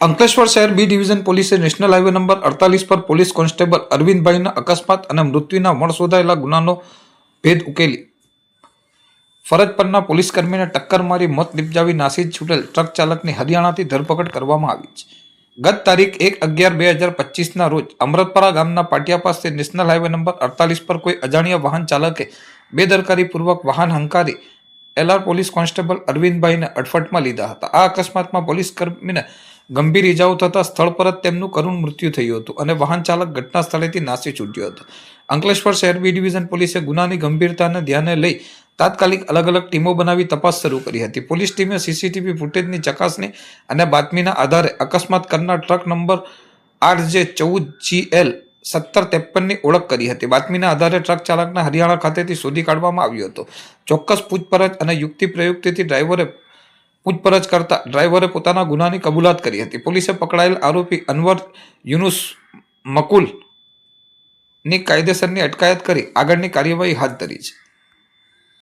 અંકલેશ્વર શહેર B division પોલીસે national highway number અડતાલીસ પર પોલીસ કોન્સ્ટેબલ અરવિંદભાઈના અકસ્માત અને મૃત્યુના વણ શોધાયેલા ગુનાનો ભેદ ઉકેલી. ફરજ પરના પોલીસ કર્મીને ટક્કર મારી મોત નિપજાવી નાસી છૂટેલ ટ્રક ચાલકની હરિયાણાથી ધરપકડ કરવામાં આવી છે. ગત તારીખ એક અગિયાર બે હજાર પચીસના રોજ અમૃતપરા ગામના પાટિયા પાસે નેશનલ હાઈવે નંબર અડતાલીસ પર કોઈ અજાણ્યા વાહન ચાલકે બેદરકારીપૂર્વક વાહન હંકારી એલઆર પોલીસ કોન્સ્ટેબલ અરવિંદભાઈને અડફટમાં લીધા હતા. આ અકસ્માતમાં પોલીસ કર્મીને ગંભીર ઇજાઓ થતાં સ્થળ પર જ તેમનું કરુણ મૃત્યુ થયું હતું અને વાહન ચાલક ઘટના સ્થળેથી નાસી છૂટ્યો હતો. અંકલેશ્વર શહેર બી ડિવિઝન પોલીસે ગુનાની ગંભીરતાને ધ્યાને લઈ તાત્કાલિક અલગ અલગ ટીમો બનાવી તપાસ શરૂ કરી હતી. પોલીસ ટીમે સીસીટીવી ફૂટેજની ચકાસણી અને બાતમીના આધારે અકસ્માત કરનાર ટ્રક નંબર આર જે ચૌદ જી એલ સત્તર ત્રેપનની ઓળખ કરી હતી. બાતમીના આધારે ટ્રક ચાલકના હરિયાણા ખાતેથી શોધી કાઢવામાં આવ્યો હતો. ચોક્કસ પૂછપરછ અને યુક્તિ પ્રયુક્તિથી ડ્રાઈવરે પૂછપરછ કરતા ડ્રાઈવરે પોતાના ગુનાની કબૂલાત કરી હતી. પોલીસે પકડાયેલ આરોપી અનવર યુનુસ મકુલની કાયદેસરની અટકાયત કરી આગળની કાર્યવાહી હાથ ધરી છે.